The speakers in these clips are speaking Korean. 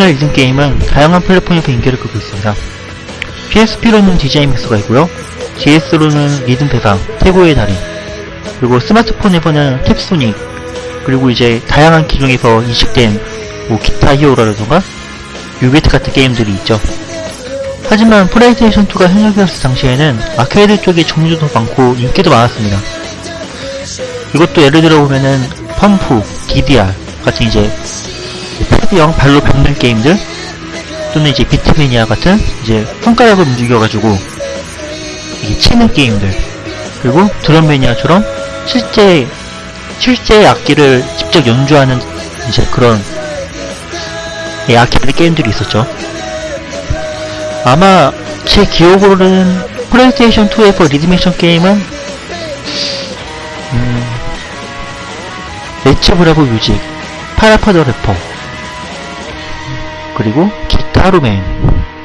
최근에 리듬 게임은 다양한 플랫폼에서 인기를 끌고 있습니다. PSP로는 DJ 믹스가 있고요. GS로는 리듬 배방, 태고의 달인, 그리고 스마트폰에서는 탭소닉, 그리고 이제 다양한 기종에서 이식된 뭐 기타 히어로라던가 유비트 같은 게임들이 있죠. 하지만 플레이스테이션2가 현역이었을 당시에는 아케이드 쪽에 종류도 많고 인기도 많았습니다. 이것도 예를 들어 보면은 펌프, DDR 같은 이제 패드형 발로 밟는 게임들? 또는 이제 비트매니아 같은 이제 손가락을 움직여가지고 이게 치는 게임들. 그리고 드럼매니아처럼 실제 실제 악기를 직접 연주하는 이제 그런 예, 아케이드 게임들이 있었죠. 아마 제 기억으로는 플레이스테이션 2에서 리듬액션 게임은 음, 레츠 브라보 뮤직, 파라파더 래퍼, 그리고 기타로맨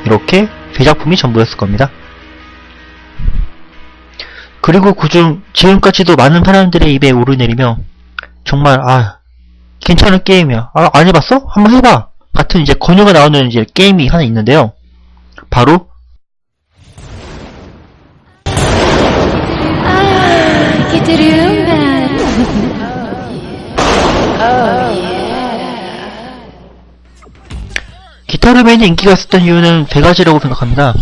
이렇게 대작품이 전부였을 겁니다. 그리고 그중 지금까지도 많은 사람들의 입에 오르내리며 정말 아 괜찮은 게임이야. 아 안 해봤어? 한번 해봐. 같은 이제 권유가 나오는 이제 게임이 하나 있는데요. 바로 기 타르맨이 인기가 있었던 이유는 세 가지라고 생각합니다.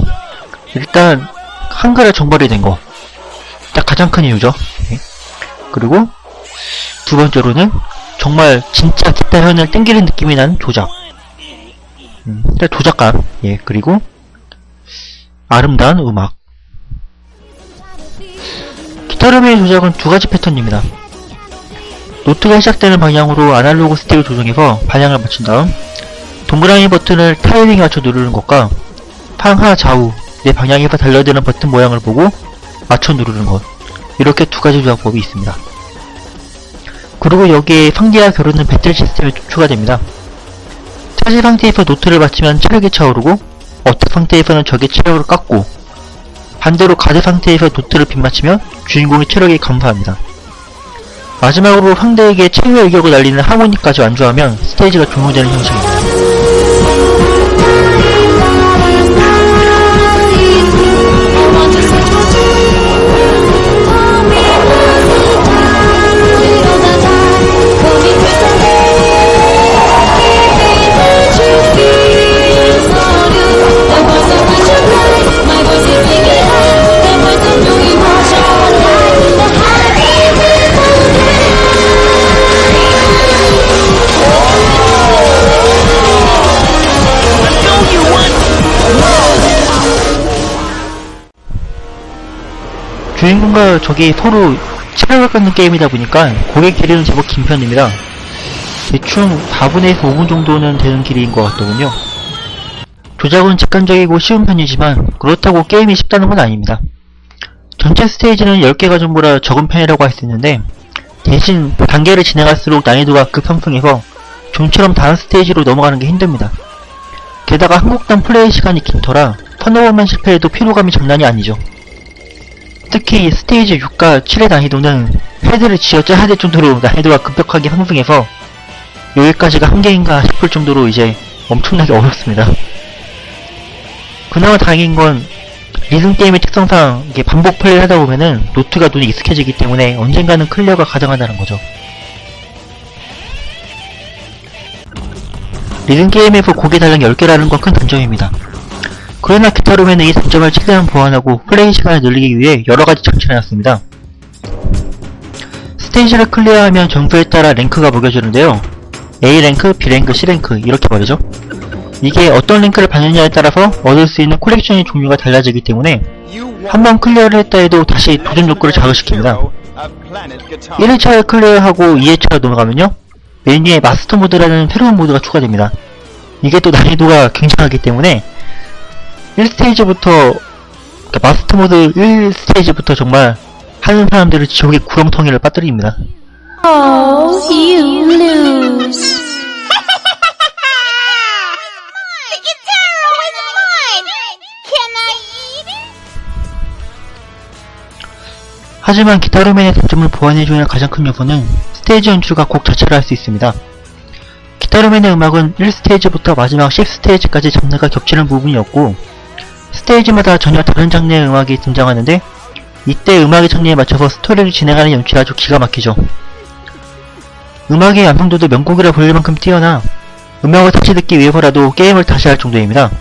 일단 한글에 정발이 된 거. 딱 가장 큰 이유죠. 네. 그리고 두 번째로는 정말 진짜 기타 현을 땡기는 느낌이 나는 조작. 음, 조작감. 예, 그리고 아름다운 음악. 기타르맨의 조작은 두 가지 패턴입니다. 노트가 시작되는 방향으로 아날로그 스틱을 조정해서 방향을 맞춘 다음 동그라미 버튼을 타이밍에 맞춰 누르는 것과 상하 좌우 내 방향에서 달려드는 버튼 모양을 보고 맞춰 누르는 것 이렇게 두 가지 조작법이 있습니다. 그리고 여기에 상대와 겨루는 배틀 시스템이 추가됩니다. 차지 상태에서 노트를 맞추면 체력이 차오르고 어택 상태에서는 적의 체력을 깎고 반대로 가드 상태에서 노트를 빗맞추면 주인공의 체력이 감소합니다. 마지막으로 상대에게 최후의 의격을 날리는 하모니까지 완주하면 스테이지가 종료되는 형식입니다. 주인공과 적이 서로 체력을 깎는 게임이다 보니까 고개 길이는 제법 긴 편입니다. 대충 4분에서 5분 정도는 되는 길이인 것 같더군요. 조작은 직관적이고 쉬운 편이지만 그렇다고 게임이 쉽다는 건 아닙니다. 전체 스테이지는 10개가 전부라 적은 편이라고 할 수 있는데 대신 단계를 진행할수록 난이도가 급상승해서 좀처럼 다른 스테이지로 넘어가는 게 힘듭니다. 게다가 한국당 플레이 시간이 긴 터라 번만 실패해도 피로감이 장난이 아니죠. 특히 스테이지 6과 7의 난이도는 헤드를 쥐어짜야 될 정도로 난이도가 급격하게 상승해서 여기까지가 한계인가 싶을 정도로 이제 엄청나게 어렵습니다. 그나마 다행인 건 리듬 게임의 특성상 이게 반복 플레이를 하다 보면은 노트가 눈에 익숙해지기 때문에 언젠가는 클리어가 가능하다는 거죠. 리듬 게임에서 고개 달랑 10개라는 건 큰 단점입니다. 그러나 기타로맨은 이 단점을 최대한 보완하고 플레이 시간을 늘리기 위해 여러가지 장치를 해놨습니다. 스테이지를 클리어하면 점수에 따라 랭크가 먹여주는데요. A랭크, B랭크, C랭크 이렇게 말이죠. 이게 어떤 랭크를 받느냐에 따라서 얻을 수 있는 콜렉션의 종류가 달라지기 때문에 한번 클리어를 했다 해도 다시 도전 욕구를 자극시킵니다. 1회차를 클리어하고 2회차로 넘어가면요. 메뉴에 마스터 모드라는 새로운 모드가 추가됩니다. 이게 또 난이도가 굉장하기 때문에 1스테이지부터 마스터 모드 1스테이지부터 정말 하는 사람들을 지옥의 구렁텅이를 빠뜨립니다. Oh, you lose. 하지만 기타로맨의 단점을 보완해주는 가장 큰 요소는 스테이지 연출과 곡 자체를 할 수 있습니다. 기타로맨의 음악은 1스테이지부터 마지막 10스테이지까지 장르가 겹치는 부분이었고 스테이지마다 전혀 다른 장르의 음악이 등장하는데 이때 음악의 장르에 맞춰서 스토리를 진행하는 연출이 아주 기가 막히죠. 음악의 완성도도 명곡이라 불릴 만큼 뛰어나 음악을 다시 듣기 위해서라도 게임을 다시 할 정도입니다.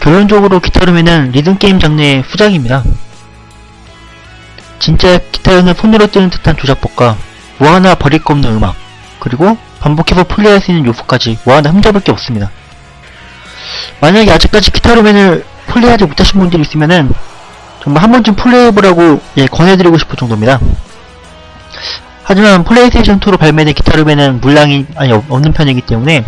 결론적으로 기타로맨은 리듬게임 장르의 후작입니다. 진짜 기타에는 손으로 뜨는 듯한 조작법과 뭐 하나 버릴 거 없는 음악 그리고 반복해서 플레이할 수 있는 요소까지 뭐 하나 흠잡을 게 없습니다. 만약에 아직까지 기타로맨을 플레이하지 못하신 분들이 있으면은 정말 한 번쯤 플레이해보라고 예, 권해드리고 싶을 정도입니다. 하지만 플레이스테이션 2로 발매된 기타로맨은 물량이 아니 없- 없는 편이기 때문에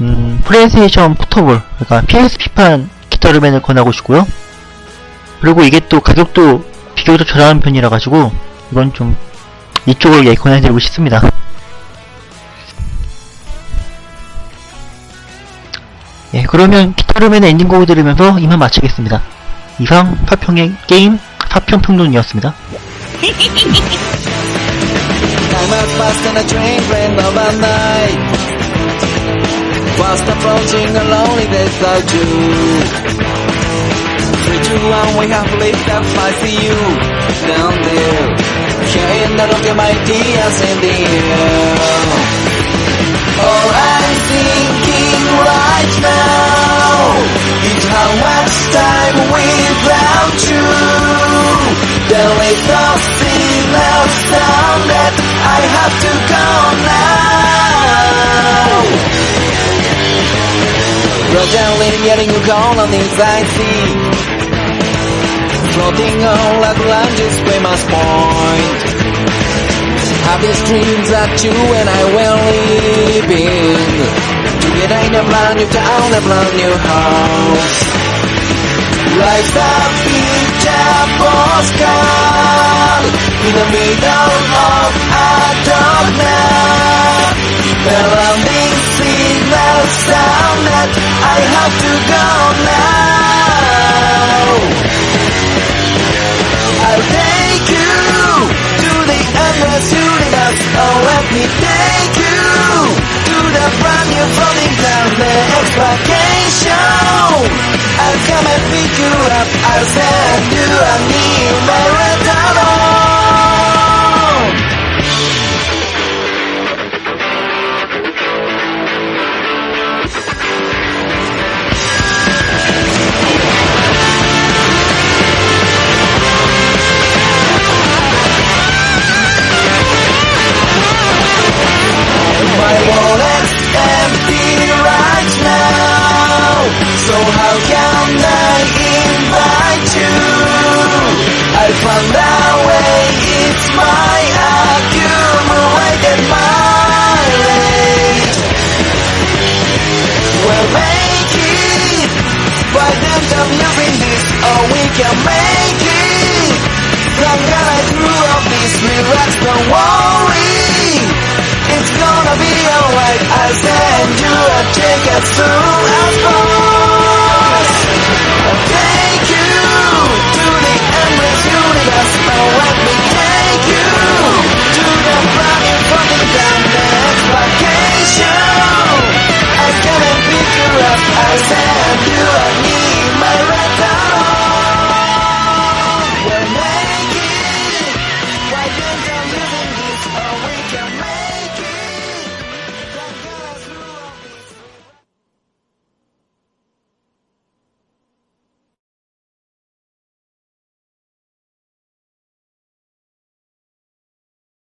음, 플레이스테이션 포터블 그러니까 PSP판 기타로맨을 권하고 싶고요. 그리고 이게 또 가격도 비교적 저렴한 편이라 가지고 이건 좀 이쪽을 예, 권해드리고 싶습니다. 예, 그러면 기타로맨의 엔딩곡을 들으면서 이만 마치겠습니다. 이상 파평의 게임 I'm thinking getting you gone on the sea. Floating on lunges famous point. Have these dreams that you and I will live in. Together in a brand new town, a brand new house. Life's a picture postcard in the middle have to go send you have ticket through as far